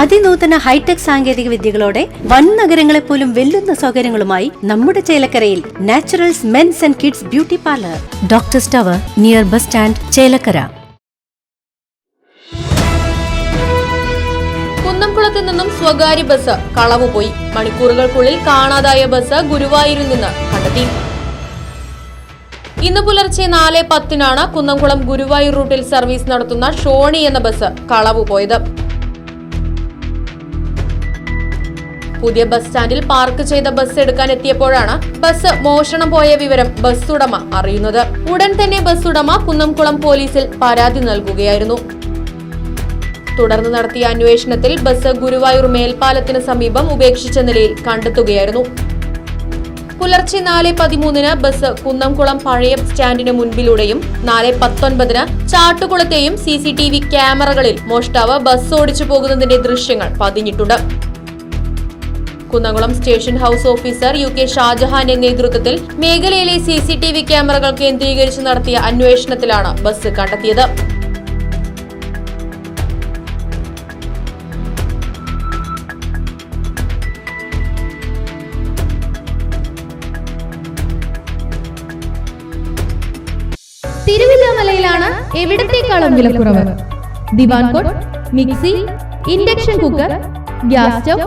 അതിനൂതന hi tech സാങ്കേതിക വിദ്യകളോടെ വൻ നഗരങ്ങളെ പോലും വെല്ലുന്ന സൗകര്യങ്ങളുമായി നമ്മുടെ ചേലക്കരയിൽ Naturals men's and kids beauty parlour. Doctor സ്റ്റവർ near bus stand Chelakkara. കുന്നംകുളത്ത് നിന്നും സ്വകാര്യ ബസ് കളവുപോയി മണിക്കൂറുകൾക്കുള്ളിൽ കാണാതായ ബസ് ഗുരുവായൂരിൽ നിന്ന് കണ്ടെത്തി. ഇന്ന് പുലർച്ചെ നാല് പത്തിനാണ് കുന്നംകുളം ഗുരുവായൂർ റൂട്ടിൽ സർവീസ് നടത്തുന്ന ഷോണി എന്ന ബസ് കളവു പുതിയ ബസ് സ്റ്റാൻഡിൽ പാർക്ക് ചെയ്ത ബസ് എടുക്കാൻ എത്തിയപ്പോഴാണ് ബസ് മോഷണം പോയ വിവരം ബസ് ഉടമ അറിയുന്നത്. ഉടൻ തന്നെ ബസ് ഉടമ കുന്നംകുളം പോലീസിൽ പരാതി നൽകുകയായിരുന്നു. തുടർന്ന് നടത്തിയ അന്വേഷണത്തിൽ ബസ് ഗുരുവായൂർ മേൽപ്പാലത്തിന് സമീപം ഉപേക്ഷിച്ച നിലയിൽ കണ്ടെത്തുകയായിരുന്നു. പുലർച്ചെ നാല് പതിമൂന്നിന് ബസ് കുന്നംകുളം പഴയ സ്റ്റാൻഡിന് മുൻപിലൂടെയും നാല് പത്തൊൻപതിന് ചാട്ടുകുളത്തെയും സി സി ടി വി ക്യാമറകളിൽ മോഷ്ടാവ് ബസ് ഓടിച്ചു പോകുന്നതിന്റെ ദൃശ്യങ്ങൾ പതിഞ്ഞിട്ടുണ്ട്. Kunnamkulam station house officer U K ഷാജഹാന്റെ നേതൃത്വത്തിൽ മേഖലയിലെ സി സി ടി വി ക്യാമറകൾ കേന്ദ്രീകരിച്ച് നടത്തിയ അന്വേഷണത്തിലാണ് ബസ് കണ്ടെത്തിയത്. തിരുവില്ലാമലയിലാണ് എവിടത്തേക്കാളും വിലക്കുറവ്? Divan cot mixie induction cooker gas stove